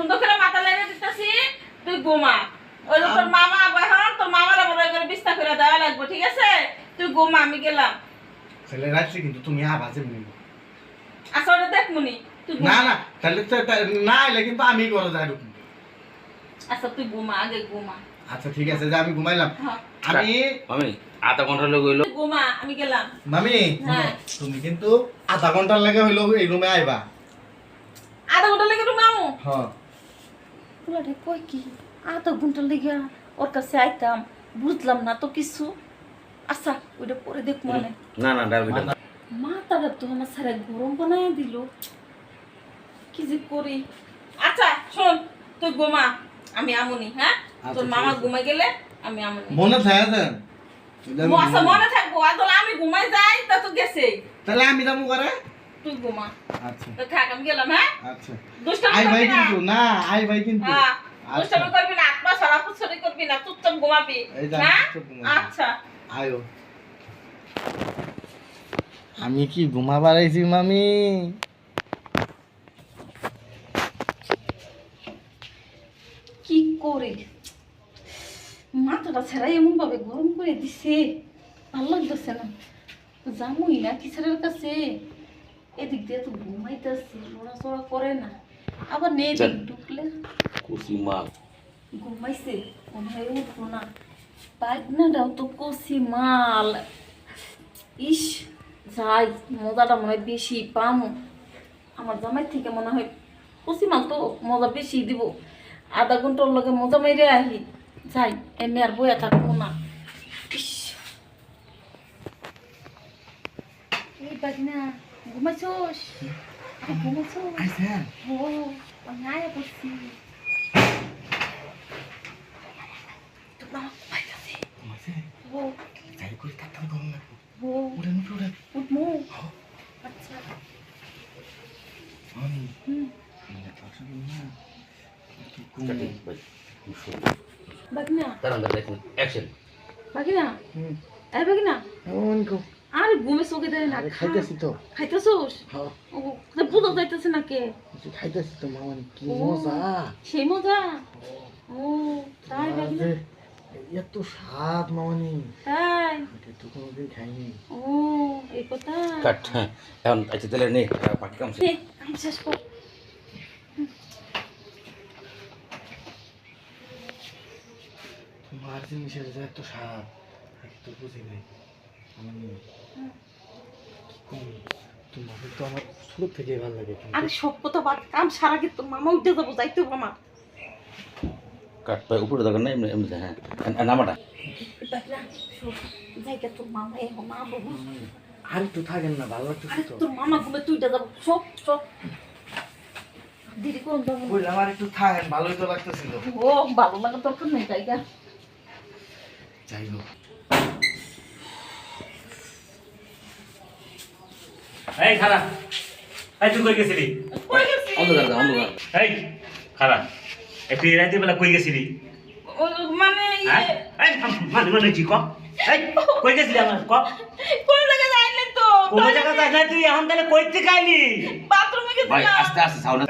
সুন্দর করে মাথা লেগে দিতেছি তুই ঘুমা। ওই তোর মামা এখন তোর মামারা বড় করে বিস্তার করে দেওয়া লাগবে ঠিক আছে? তুই ঘুমা আমি গেলাম। তাহলে রাত্রে কিন্তু তুমি আবাজে মিলিব আচ্ছা ওটা দেখ মুনি। না না তাহলে তো না এলে কিন্তু আমি করে যাই ঢুকবো। আচ্ছা তুই ঘুমা আগে ঘুমা। আচ্ছা ঠিক আছে যে আমি ঘুমাইলাম। হ্যাঁ। আমি আমি আধা ঘণ্টা লোক হইল ঘুমা আমি গেলাম। মামি হ্যাঁ। তুমি কিন্তু আধা ঘণ্টার লাগে হইল এই রুমে আইবা। আধা ঘণ্টা লেগে তুমি আমু হ্যাঁ। পোলাটা কই কি? আধা ঘণ্টা লেগে ওর কাছে আইতাম বুঝলাম না তো কিছু। আচ্ছা ওইটা পরে দেখ মানে না না ডারবিটা না। মাথাটা তো আমার সারা গরম বানায় দিল। কি যে করি? আচ্ছা শোন তুই ঘুমা। আমি আমুনি হ্যাঁ? আচ্ছা, তোর মামা। ঘুমাই গেলে আমি আমুনি। মনে থাকে দেন মনে থাকব। আমি ঘুমাই যাই তা তো গেছে তাহলে আমি যাব করে তুই ঘুমা। আচ্ছা। তো থাক আমি গেলাম হ্যাঁ? আচ্ছা। দুষ্টামি আই ভাই করবি না? কিন্তু না আই ভাই কিন্তু। হ্যাঁ আচ্ছা। দুষ্টামি করবি না আত্মা সারা ফুসরি করবি না চুপচাপ ঘুমাবি। হ্যাঁ? আচ্ছা। আয়ো। আমি কি ঘুমাবার আইছি মামি? কি করে? মাথাটা ছেড়াই এমন ভাবে গরম করে দিছে। ভালো লাগতেছে না। জামুই না কিসারের কাছে? এদিক দিয়ে তো ঘুমাইতেছে লড়াচড়া করে না। আবার নেই চল। ঢুকলে। কুসি মাল। ঘুমাইছে মনে হয় উঠবো না। পাগনাটাও তো কষি মাল। ইস যাই মজাটা মনে হয় বেশি পামো। আমার জামাই থেকে মনে হয় কষি মাল তো মজা বেশি দিব। আধা ঘণ্টার লগে মজা মেরে আহি। যাই এমনি আর বইয়া থাকব না। ইস। এই বাগনা। ঘুমাইছোস আরে ঘুমাইছোস ও আমি আয়া পড়ছি তোর মামা ঘুমাইতাছে ঘুমাইছে ও যাই করে থাকতাম ভালো লাগবে ও উড়েন উঠে উড়েন উঠমু আচ্ছা মামি হুম বাগনা দাঁড়ান দাঁড়ান দেখুন আরে ঘুমে চোখে দেয় না খাইতেছি তো। খাইতেছোস? হ্যাঁ। ও তা যাইতেছে না কে কিছু খাইতেছি তো মামানি কি মজা। সেই মজা? ও তাই বাগনা এত স্বাদ মামানি তাই? তো কোনোদিন খাইনি। ও এই কথা। কাট হ্যাঁ এখন আচ্ছা তাহলে নে বাকি কাম শেষ। আমি শেষ কর। তোমার জিনিসের যে এত স্বাদ তো বুঝি নাই। তো আমার থেকে ভালো লাগে আরে সব বাদ কাম সারা কি তোর মামা উঠে যাব যাইতে হবে কাট ভাই উপরে দরকার নাই এমনি এমনি হ্যাঁ। আর নামাটা। যাইতে তোর মামা এখন মা বাবু আর একটু থাকেন না ভালো আরে তোর মামা ঘুমে তুই যাব সব সব দিদি কোন যাব না। বললাম আর একটু থাকেন ভালোই তো লাগতেছিল। ও ভালো লাগা দরকার নেই যাই হোক। এই খারা এই তুই কই গেছিলি? অন্ধকার অন্ধকার। এই খারা এই তুই রাতে বেলা কই গেছিলি? মানে হ্যাঁ? ইয়ে এই মানে মানে কি ক। এই কই গেছিলি আমার? ক। কোন জায়গায় যাইনি তো। কোন জায়গা যাই তুই এখন তাহলে কই থেকে আইলি? বাথরুমে ভাই গেছিলাম আস্তে আস্তে সাউন্ড